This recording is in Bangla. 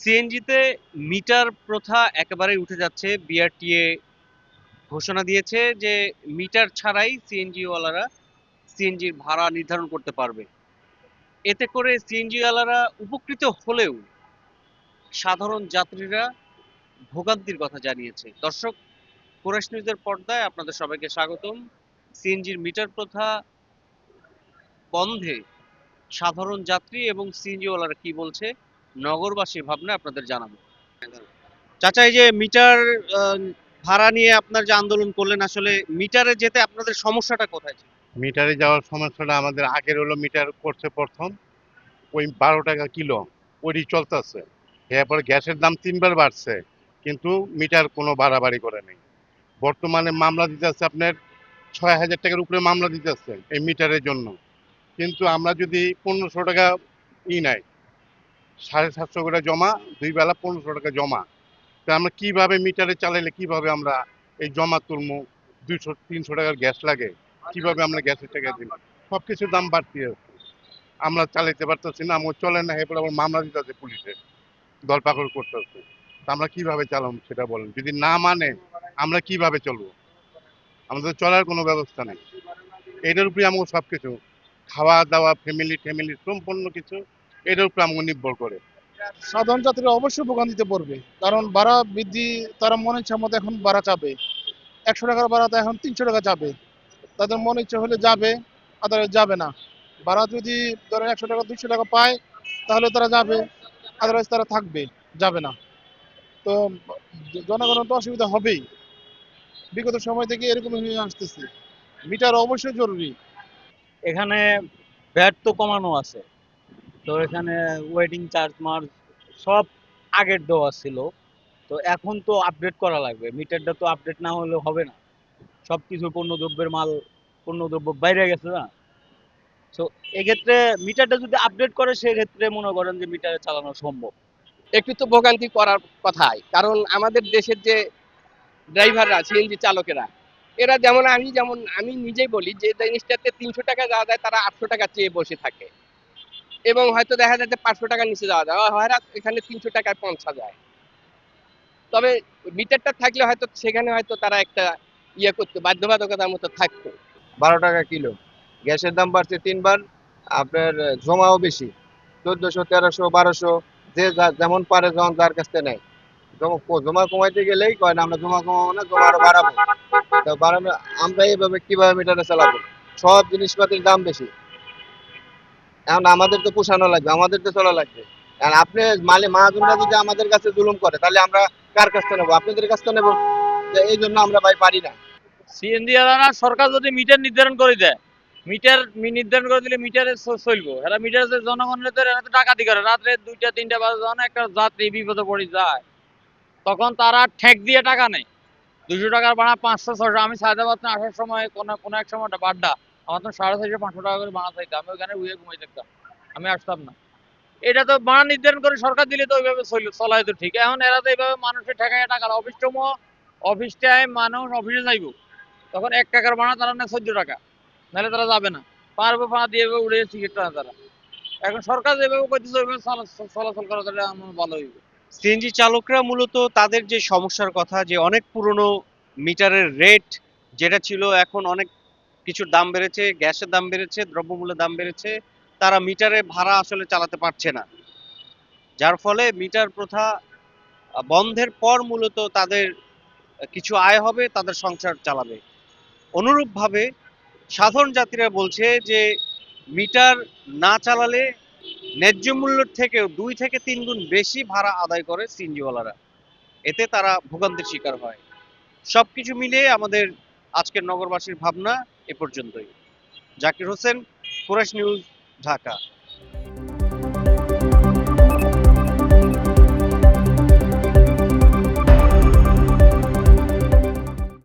সিএনজিতে মিটার প্রথা একেবারেই উঠে যাচ্ছে। বিআরটিএ ঘোষণা দিয়েছে যে মিটার ছাড়াই সিএনজি ওয়ালারা সিএনজির ভাড়া নির্ধারণ করতে পারবে। এতে করে সিএনজি ওয়ালারা উপকৃত হলেও সাধারণ যাত্রীরা ভোগান্তির কথা জানিয়েছে। দর্শক কোরেশ নিউজের পর্দায় আপনাদের সবাইকে স্বাগতম। সিএনজির মিটার প্রথা বন্ধে সাধারণ যাত্রী এবং সিএনজি ওয়ালারা কি বলছে নগরবাসীর ভাবনা আপনাদের জানাব। চাচা, এই যে মিটার ভাড়া নিয়ে আপনার যে আন্দোলন করলেন, আসলে মিটারে যেতে আপনাদের সমস্যাটা কোথায়? মিটারে যাওয়ার সমস্যাটা আমাদের আগের হলো মিটার করছে প্রথম, ওই বারো টাকা কিলো, ওইটি চলতেছে। এরপরে গ্যাসের দাম তিনবার বাড়ছে, কিন্তু মিটার কোনো বাড়াবাড়ি করে নেই। বর্তমানে মামলা দিতে দিতেছে আপনার ছয় হাজার টাকার উপরে মামলা দিতে দিতেছে এই মিটারের জন্য। কিন্তু আমরা যদি পনেরোশো টাকা ই নাই সাড়ে সাতশো করে জমা, দুই বেলা পনেরোশো টাকা জমা। তো আমরা কীভাবে মিটারে চালাইলে কীভাবে আমরা এই জমা তুলবো দুইশো, তিনশো টাকার গ্যাস লাগে। কীভাবে আমরা গ্যাসের টাকা দিব সব কিছুর দাম বাড়তি আছে। আমরা চালাইতে পারতেছি না আমার চলে না, এরপর আবার মামলা দিতে আছে পুলিশে। দল পাকড় করতেছে। তা আমরা কীভাবে চালাবো সেটা বলেন। যদি না মানে আমরা কীভাবে চলবো? আমাদের চলার কোনো ব্যবস্থা নেই। এটার উপরে আমাকে সব কিছু খাওয়া দাওয়া ফ্যামিলি ফ্যামিলি সম্পূর্ণ কিছু এটার উপরে আমাকে নির্ভর করে। সাধারণ যাত্রীরা অবশ্যই ভোগান্তিতে পড়বে কারণ ভাড়া বৃদ্ধি তারা মনে ইচ্ছা মতো এখন ভাড়া চাবে। একশো টাকার ভাড়াতে এখন তিনশো টাকা যাবে। তাদের মনে ইচ্ছা হলে যাবে আদারওয়াইজ যাবে না। ভাড়া যদি ধরেন একশো টাকা দুইশো টাকা পায় তাহলে তারা যাবে। আদারওয়াইজ তারা থাকবে যাবে না। তো জনগণের তো অসুবিধা হবেই। বিগত সময় থেকে এরকম হয়ে আসতেছে। মিটার অবশ্যই জরুরি। এখানে ভ্যাট তো কমানো আছে। তো এখানে ওয়েটিং চার্জ মার্জ সব আগের দেওয়া ছিল। তো এখন তো আপডেট করা লাগবে। মিটারটা তো আপডেট না হলে হবে না। সব কিছু পণ্যদ্রব্যের মাল, পণ্যদ্রব্য বাইরে গেছে না। তো এক্ষেত্রে মিটারটা যদি আপডেট করে, সেক্ষেত্রে মনে করেন যে মিটারে চালানো সম্ভব। একটু তো ভোগান্তি করার কথাই। কারণ আমাদের দেশের যে ড্রাইভাররা সিএনজি চালকেরা, এরা যেমন আমি যেমন, আমি নিজেই বলি যে জিনিসটাতে তিনশো টাকা যাওয়া যায় তারা আটশো টাকা চেয়ে বসে থাকে। এবং হয়তো দেখা যায় যে পাঁচশো টাকার নিচে যাওয়া যায়। হয় এখানে তিনশো টাকায় পৌঁছা যায়। তবে মিটারটা থাকলে হয়তো সেখানে হয়তো তারা একটা ইয়ে করতো, বাধ্যবাধকতার মতো থাকতো। বারো টাকা কিলো। গ্যাসের দাম বাড়ছে তিনবার, আপনার জমাও বেশি। চোদ্দশো, তেরোশো, বারোশো, যে যেমন পারে যেমন যার কাছ থেকে নেয়। জমা কমাইতে গেলেই কয় না, আমরা জমা কমাবো না, জমা আরও বাড়াবো। তো বাড়ানো আমরা এইভাবে কীভাবে মিটারে চালাবো? সব জিনিসপাতির দাম বেশি। এখন আমাদের তো পোষানো লাগবে, আমাদের তো চলা লাগবে। আর আপনি মালে মাহাজনরা যদি আমাদের কাছে জুলুম করে, তাহলে আমরা কার কাছ নেব? আপনাদের কাছ থেকে নেব? এই জন্য আমরা ভাই পারি না। সিএনজি দ্বারা সরকার যদি মিটার নির্ধারণ করে দেয়, মিটার নির্ধারণ করে দিলে মিটারে চলবো। এরা মিটারে জনগণের তো এরা তো ডাকাতি করে। রাত্রে দুইটা, তিনটা বাজে যখন একটা যাত্রী বিপদে পড়ে যায়, তখন তারা ঠেক দিয়ে টাকা নেয়। দুশো টাকার ভাড়া পাঁচশো ছশো আমি সায়দাবাদ না আসার সময় কোনো কোনো এক সময় একটা বাড্ডা আমার তো সাড়ে ছয়শো, পাঁচশো টাকা করে ভাড়া চাইতাম আমি ওখানে উয়ে ঘুমাই থাকতাম। আমি আসতাম না। এটা তো ভাড়া নির্ধারণ করে সরকার দিলে তো ওইভাবে চল- তো ঠিক। এখন এরা তো এইভাবে মানুষের ঠেকায় টাকা অফিস সময় অফিস টাইম মানুষ অফিসে যাইবো। তখন এক টাকার ভাড়া তারা নেয় চোদ্দ টাকা। নাহলে তারা যাবে না। পারবে ভাড়া দিয়ে উড়ে টিকিট টানে তারা। এখন সরকার যেভাবে করতেছে ওইভাবে চলাচল করা তাহলে আমার ভালো হইবে। সিএনজি চালকরা মূলত তাদের যে সমস্যার কথা, যে অনেক পুরনো মিটারের রেট যেটা ছিল, এখন অনেক কিছুর দাম বেড়েছে, গ্যাসের দাম বেড়েছে, দ্রব্যমূল্যের দাম বেড়েছে, তারা মিটারে ভাড়া আসলে চালাতে পারছে না। যার ফলে মিটার প্রথা বন্ধের পর মূলত তাদের কিছু আয় হবে, তাদের সংসার চালাবে। অনুরূপভাবে সাধারণ যাত্রীরা বলছে যে, মিটার না চালালে ন্যায্য মূল্যের থেকেও দুই থেকে তিন গুণ বেশি ভাড়া আদায় করে সিএনজিওয়ালারা। এতে তারা ভোগান্তির শিকার হয়। সবকিছু মিলিয়ে আমাদের আজকের নগরবাসীর ভাবনা এ পর্যন্তই। জাকির হোসেন কুরাশ নিউজ ঢাকা।